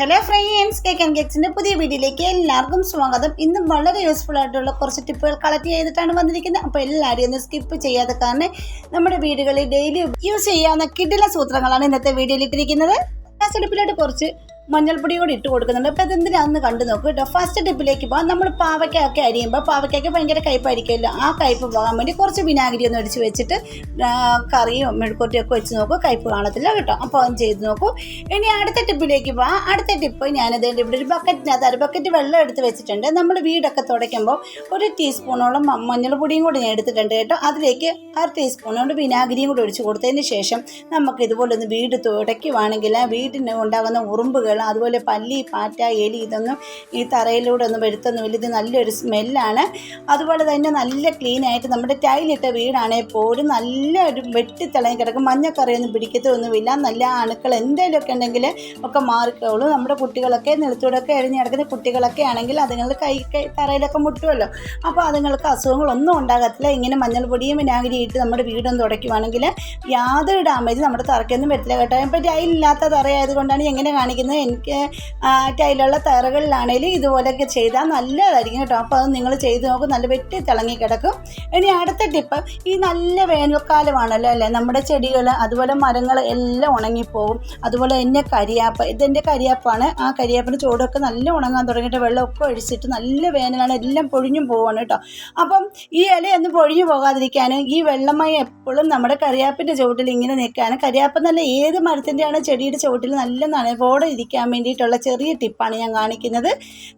Hello friends cake and കേക്സിന്റെ പുതിയ വീഡിയോയിലേക്ക് എല്ലാവർക്കും സ്വാഗതം. ഇന്ന് വളരെ യൂസ്ഫുൾ ആയിട്ടുള്ള കുറച്ച് ടിപ്പുകൾ കളക്ട് ചെയ്തിട്ടാണ് വന്നിരിക്കുന്നത്. അപ്പോൾ എല്ലാവരും ഒന്ന് സ്കിപ്പ് ചെയ്യാതെ കാരണം നമ്മുടെ വീടുകളിൽ ഡെയിലി യൂസ് ചെയ്യാവുന്ന കിടില സൂത്രങ്ങളാണ് ഇന്നത്തെ വീഡിയോയിൽ ഇട്ടിരിക്കുന്നത്. ഗ്യാസ് അടുപ്പിലോട്ട് കുറച്ച് മഞ്ഞൾപ്പൊടി കൂടി ഇട്ട് കൊടുക്കുന്നുണ്ട്. അപ്പോൾ അതെന്തിനാന്ന് കണ്ടു നോക്കൂ കേട്ടോ. ഫസ്റ്റ് ടിപ്പിലേക്ക് പോകാം നമ്മൾ പാവയ്ക്കൊക്കെ അരിയുമ്പോൾ പാവയ്ക്കൊക്കെ ഭയങ്കര കയ്പായിരിക്കുമല്ലോ. ആ കയ്പ് പോകാൻ വേണ്ടി കുറച്ച് വിനാഗിരി ഒന്ന് അടിച്ച് വെച്ചിട്ട് കറിയും മെഴുക്കുരട്ടിയും ഒക്കെ വെച്ച് നോക്കൂ. കയ്പ് കാണത്തില്ല കേട്ടോ. അപ്പോൾ അത് ചെയ്ത് നോക്കൂ. ഇനി അടുത്ത ടിപ്പിലേക്ക് പോകാം അടുത്ത ടിപ്പ് ഞാനത് ഇവിടെ ഒരു ബക്കറ്റിനകത്ത് അര ബക്കറ്റ് വെള്ളം എടുത്ത് വെച്ചിട്ടുണ്ട്. നമ്മൾ വീടൊക്കെ തുടയ്ക്കുമ്പോൾ ഒരു ടീസ്പൂണോളം മഞ്ഞൾപ്പൊടിയും കൂടി ഞാൻ എടുത്തിട്ടുണ്ട് കേട്ടോ. അതിലേക്ക് അര ടീസ്പൂണോട് വിനാഗിരിയും കൂടി ഒഴിച്ച് കൊടുത്തതിന് ശേഷം നമുക്ക് ഇതുപോലെ ഒന്ന് വീട് തുടയ്ക്കുവാണെങ്കിൽ വീടിന് ഉണ്ടാകുന്ന ഉറുമ്പുകൾ അതുപോലെ പല്ലി പാറ്റ എലി ഇതൊന്നും ഈ തറയിലൂടെ ഒന്നും വരുത്തൊന്നുമില്ല ഇത് നല്ലൊരു സ്മെല്ലാണ്. അതുപോലെ തന്നെ നല്ല ക്ലീൻ ആയിട്ട് നമ്മുടെ ടൈലിട്ട വീടാണെങ്കിൽ പോലും നല്ല ഒരു വെട്ടിത്തിളങ്ങി കിടക്കും. മഞ്ഞക്കറിയൊന്നും പിടിക്കത്തൊന്നുമില്ല. നല്ല അണുക്കൾ എന്തെങ്കിലുമൊക്കെ ഉണ്ടെങ്കിൽ ഒക്കെ മാറിക്കോളൂ. നമ്മുടെ കുട്ടികളൊക്കെ നിലത്തൂടൊക്കെ എഴിഞ്ഞ് കിടക്കുന്ന കുട്ടികളൊക്കെ ആണെങ്കിൽ അതുങ്ങൾ കൈ തറയിലൊക്കെ മുട്ടുമല്ലോ. അപ്പോൾ അതുങ്ങൾക്ക് അസുഖങ്ങളൊന്നും ഉണ്ടാകത്തില്ല. ഇങ്ങനെ മഞ്ഞൾപ്പൊടിയും വിനാഗിരി ഇട്ട് നമ്മുടെ വീടൊന്ന് തുടയ്ക്കുവാണെങ്കിൽ യാതൊരു ഡാമേജ് നമ്മുടെ തറയ്ക്കൊന്നും വരത്തില്ല കേട്ടോ. ഇപ്പോൾ ടൈലില്ലാത്ത തറയായതുകൊണ്ടാണ് എങ്ങനെ കാണിക്കുന്നത്. എനിക്ക് ടൈലുള്ള തറകളിലാണെങ്കിലും ഇതുപോലെയൊക്കെ ചെയ്താൽ നല്ലതായിരിക്കും കേട്ടോ. അപ്പോൾ അത് നിങ്ങൾ ചെയ്ത് നോക്കും നല്ല വെട്ടി തിളങ്ങി കിടക്കും. ഇനി അടുത്ത ടിപ്പ് ഈ നല്ല വേനൽക്കാലമാണല്ലോ അല്ലേ? നമ്മുടെ ചെടികൾ അതുപോലെ മരങ്ങൾ എല്ലാം ഉണങ്ങിപ്പോകും അതുപോലെ തന്നെ കരിയാപ്പ് ഇതെന്റെ കരിയാപ്പാണ്. ആ കരിയാപ്പിന്റെ ചൂടൊക്കെ നല്ല ഉണങ്ങാൻ തുടങ്ങിയിട്ട് വെള്ളമൊക്കെ ഒഴിച്ചിട്ട് നല്ല വേനലാണ് എല്ലാം പൊഴിഞ്ഞും പോവാണ് കേട്ടോ. അപ്പം ഈ ഇലയൊന്നും പൊഴിഞ്ഞു പോകാതിരിക്കാനും ഈ വെള്ളമായി എപ്പോഴും നമ്മുടെ കരിയാപ്പിന്റെ ചുവട്ടിൽ ഇങ്ങനെ നിൽക്കാനും കരിയാപ്പ് നല്ല ഏത് മരത്തിന്റെയാണ് ചെടിയുടെ ചുവട്ടിൽ നല്ല നനവോടെ ഇരിക്കാൻ വേണ്ടിയിട്ടുള്ള ചെറിയ ടിപ്പാണ് ഞാൻ കാണിക്കുന്നത്.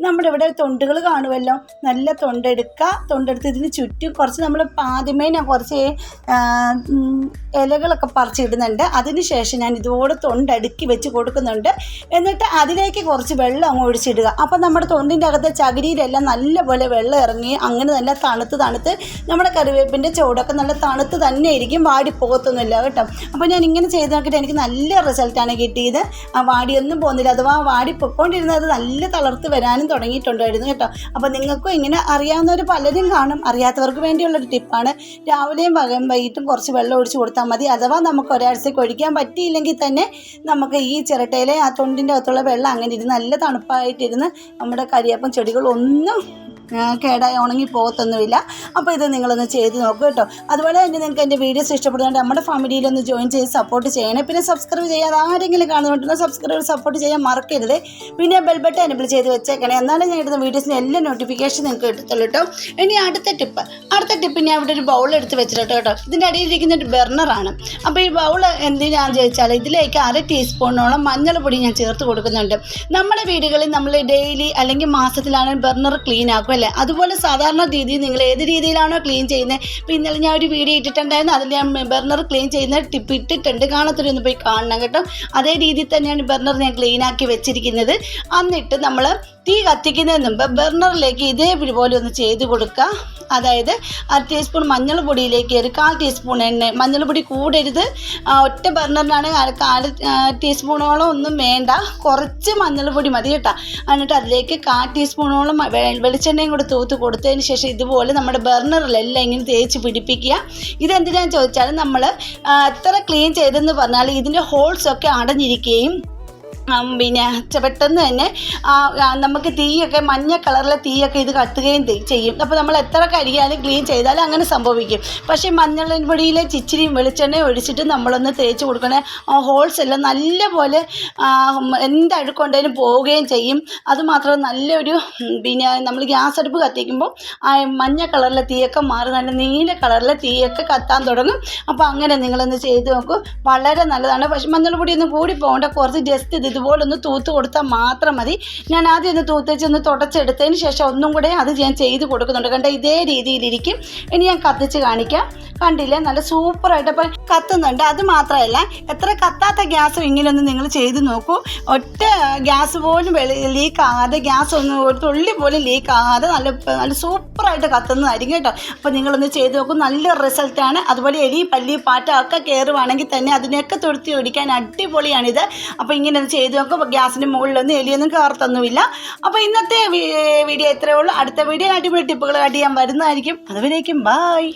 നമ്മുടെ ഇവിടെ തൊണ്ടുകൾ കാണുമല്ലോ? നല്ല തൊണ്ടെടുക്കുക തൊണ്ടെടുത്ത് ഇതിന് ചുറ്റും കുറച്ച് നമ്മൾ ആദ്യമേ ഞാൻ കുറച്ച് ഇലകളൊക്കെ പറിച്ചിടുന്നുണ്ട്. അതിന് ശേഷം ഞാൻ ഇതോടെ തൊണ്ടടുക്കി വെച്ച് കൊടുക്കുന്നുണ്ട്. എന്നിട്ട് അതിലേക്ക് കുറച്ച് വെള്ളം അങ്ങ് ഒഴിച്ചിടുക. അപ്പം നമ്മുടെ തൊണ്ടിന്റെ അകത്തെ ചകിരിയിലെല്ലാം നല്ലപോലെ വെള്ളം ഇറങ്ങി അങ്ങനെ നല്ല തണുത്ത് തണുത്ത് നമ്മുടെ കറിവേപ്പിന്റെ ചുവടൊക്കെ നല്ല തണുത്ത് തന്നെ ആയിരിക്കും. വാടി പോകത്തൊന്നുമില്ല കേട്ടോ. അപ്പോൾ ഞാൻ ഇങ്ങനെ ചെയ്ത് നോക്കിയിട്ട് എനിക്ക് നല്ല റിസൾട്ടാണ് കിട്ടിയത്. വാടിയൊന്നും പോകുന്നില്ല അഥവാ വാടി പൊയ്ക്കൊണ്ടിരുന്നത് നല്ല തളർത്ത് വരാനും തുടങ്ങിയിട്ടുണ്ടായിരുന്നു കേട്ടോ. അപ്പോൾ നിങ്ങൾക്കും ഇങ്ങനെ അറിയാവുന്നവർ പലരും കാണും. അറിയാത്തവർക്ക് വേണ്ടിയുള്ളൊരു ടിപ്പാണ്. രാവിലെയും പകലും വൈകിട്ടും കുറച്ച് വെള്ളം ഒഴിച്ച് കൊടുത്താൽ മതി. അഥവാ നമുക്ക് ഒരാഴ്ചയ്ക്ക് ഒഴിക്കാൻ പറ്റിയില്ലെങ്കിൽ തന്നെ നമുക്ക് ഈ ചിരട്ടയിലെ ആ തൊണ്ടിന്റെ അകത്തുള്ള വെള്ളം അങ്ങനെ ഇരുന്ന് നല്ല തണുപ്പായിട്ടിരുന്ന് നമ്മുടെ കരിയപ്പം ആ, കേടായി ഉണങ്ങി പോകത്തൊന്നുമില്ല. അപ്പോൾ ഇത് നിങ്ങളൊന്ന് ചെയ്ത് നോക്കൂ കേട്ടോ. അതുപോലെ തന്നെ നിങ്ങൾക്ക് എന്റെ വീഡിയോസ് ഇഷ്ടപ്പെടുന്നുണ്ട് നമ്മുടെ ഫാമിലിയിലൊന്ന് ജോയിൻ ചെയ്ത് സപ്പോർട്ട് ചെയ്യണേ. പിന്നെ സബ്സ്ക്രൈബ് ചെയ്യാതെ ആരെങ്കിലും കാണുന്നുണ്ടെങ്കിൽ സബ്സ്ക്രൈബ് സപ്പോർട്ട് ചെയ്യാൻ മറക്കരുത്. പിന്നെ ബെൽ ബട്ടൺ എനബിൾ ചെയ്ത് വെച്ചേക്കണേ. എന്നാലും ഞാൻ ഇടുന്ന വീഡിയോസിന് എല്ലാ നോട്ടിഫിക്കേഷൻ നിങ്ങൾക്ക് കിട്ടത്തുള്ളൂ കേട്ടോ. ഇനി അടുത്ത ടിപ്പ് അടുത്ത ടിപ്പ് ഞാൻ ഇവിടെ ഒരു ബൗൾ എടുത്ത് വെച്ചിട്ടുണ്ട് കേട്ടോ. ഇതിന്റെ അടിയിലിരിക്കുന്ന ഒരു ബെർണറാണ് അപ്പോൾ ഈ ബൗൾ എന്തിനാണെന്ന് ചോദിച്ചാൽ ഇതിലേക്ക് അര ടീസ്പൂണോളം മഞ്ഞൾപ്പൊടി ഞാൻ ചേർത്ത് കൊടുക്കുന്നുണ്ട്. നമ്മുടെ വീടുകളിൽ നമ്മൾ ഡെയിലി അല്ലെങ്കിൽ മാസത്തിലാണ് ബെർണർ ക്ലീൻ ആക്കും. അല്ലേ? അതുപോലെ സാധാരണ രീതിയിൽ നിങ്ങൾ ഏത് രീതിയിലാണോ ക്ലീൻ ചെയ്യുന്നത് ഇപ്പോൾ ഇന്നലെ ഞാൻ ഒരു വീഡിയോ ഇട്ടിട്ടുണ്ടായിരുന്നു. അതിൽ ഞാൻ ബർണർ ക്ലീൻ ചെയ്യുന്ന ടിപ്പ് ഇട്ടിട്ടുണ്ട്. കാണത്തൊരു പോയി കാണണം കേട്ടോ. അതേ രീതിയിൽ തന്നെയാണ് ബർണർ ഞാൻ ക്ലീൻ ആക്കി വെച്ചിരിക്കുന്നത്. എന്നിട്ട് നമ്മൾ തീ കത്തിക്കുന്നതിന് മുമ്പ് ബർണറിലേക്ക് ഇതേപോലെ ഒന്ന് ചെയ്ത് കൊടുക്കുക അതായത് അര ടീസ്പൂൺ മഞ്ഞൾപ്പൊടിയിലേക്ക് ഒരു കാൽ ടീസ്പൂൺ എണ്ണ. മഞ്ഞൾപ്പൊടി കൂടരുത്. ഒറ്റ ബർണറിനാണ് അര കാൽ ടീസ്പൂണോളം ഒന്നും വേണ്ട. കുറച്ച് മഞ്ഞൾപ്പൊടി മതി കേട്ടോ. എന്നിട്ട് അതിലേക്ക് കാൽ ടീസ്പൂണോളം വെ- വെളിച്ചെണ്ണയും കൂടെ തൂത്ത് കൊടുത്തതിന് ശേഷം ഇതുപോലെ നമ്മുടെ ബർണറിലെല്ലാം ഇങ്ങനെ തേച്ച് പിടിപ്പിക്കുക. ഇതെന്തിനാന്ന് ചോദിച്ചാൽ നമ്മൾ എത്ര ക്ലീൻ ചെയ്തെന്ന് പറഞ്ഞാൽ ഇതിന്റെ ഹോൾസ് ഒക്കെ അടഞ്ഞിരിക്കുകയും പിന്നെ പെട്ടെന്ന് തന്നെ നമുക്ക് തീയൊക്കെ മഞ്ഞ കളറിലെ തീയൊക്കെ ഇത് കത്തുകയും ചെയ്യും. അപ്പോൾ നമ്മൾ എത്ര കരിയാലും ക്ലീൻ ചെയ്താലും അങ്ങനെ സംഭവിക്കും. പക്ഷേ മഞ്ഞളിൻ പൊടിയിലെ ചിച്ചിരിയും വെളിച്ചെണ്ണയും ഒഴിച്ചിട്ട് നമ്മളൊന്ന് തേച്ച് കൊടുക്കണേ. ഹോൾസ് എല്ലാം നല്ല പോലെ എന്തഴുക്കൊണ്ടേലും പോവുകയും ചെയ്യും. അതുമാത്രമല്ല നല്ലൊരു പിന്നെ നമ്മൾ ഗ്യാസ് അടുപ്പ് കത്തിക്കുമ്പോൾ ആ മഞ്ഞ കളറിലെ തീയൊക്കെ മാറി നല്ല നീല കളറിലെ തീയൊക്കെ കത്താൻ തുടങ്ങും. അപ്പോൾ അങ്ങനെ നിങ്ങളൊന്ന് ചെയ്ത് നോക്കൂ. വളരെ നല്ലതാണ്. പക്ഷേ മഞ്ഞൾ പൊടി ഒന്ന് കൂടി പോകേണ്ട. കുറച്ച് ജസ്റ്റ് ഇത് ഇതുപോലെ ഒന്ന് തൂത്ത് കൊടുത്താൽ മാത്രം മതി. ഞാൻ ആദ്യം ഒന്ന് തൂത്തേച്ച് ഒന്ന് തുടച്ചെടുത്തതിന് ശേഷം ഒന്നും കൂടെ അത് ഞാൻ ചെയ്ത് കൊടുക്കുന്നുണ്ട്. കണ്ട ഇതേ രീതിയിലിരിക്കും. ഇനി ഞാൻ കത്തിച്ച് കാണിക്കാം. കണ്ടില്ലേ? നല്ല സൂപ്പറായിട്ട് അപ്പം കത്തുന്നുണ്ട്. അത് മാത്രമല്ല എത്ര കത്താത്ത ഗ്യാസും ഇങ്ങനെയൊന്ന് നിങ്ങൾ ചെയ്ത് നോക്കൂ. ഒറ്റ ഗ്യാസ് പോലും ലീക്ക് ആകാതെ ഗ്യാസ് ഒന്നും ഒരു തുള്ളി പോലും ലീക്ക് ആകാതെ നല്ല നല്ല സൂപ്പറായിട്ട് കത്തുന്നതായിരിക്കും കേട്ടോ. അപ്പോൾ നിങ്ങളൊന്ന് ചെയ്ത് നോക്കും. നല്ല റിസൾട്ടാണ്. അതുപോലെ എലി പല്ലി പാറ്റ ഒക്കെ കയറുവാണെങ്കിൽ തന്നെ അതിനെയൊക്കെ തുരുത്തി ഒടിക്കാൻ അടിപൊളിയാണിത്. അപ്പോൾ ഇങ്ങനെ ഒന്ന് ചെയ്ത് നോക്കും ഗ്യാസിന് മുകളിലൊന്നും എലിയൊന്നും കയർത്തൊന്നുമില്ല അപ്പോൾ ഇന്നത്തെ വീഡിയോ ഇത്രയേ ഉള്ളൂ. അടുത്ത വീഡിയോ അടിപൊളി ടിപ്പുകൾ ആയിട്ട് ഞാൻ വരുന്നതായിരിക്കും. അതുവരേക്കും ബായ്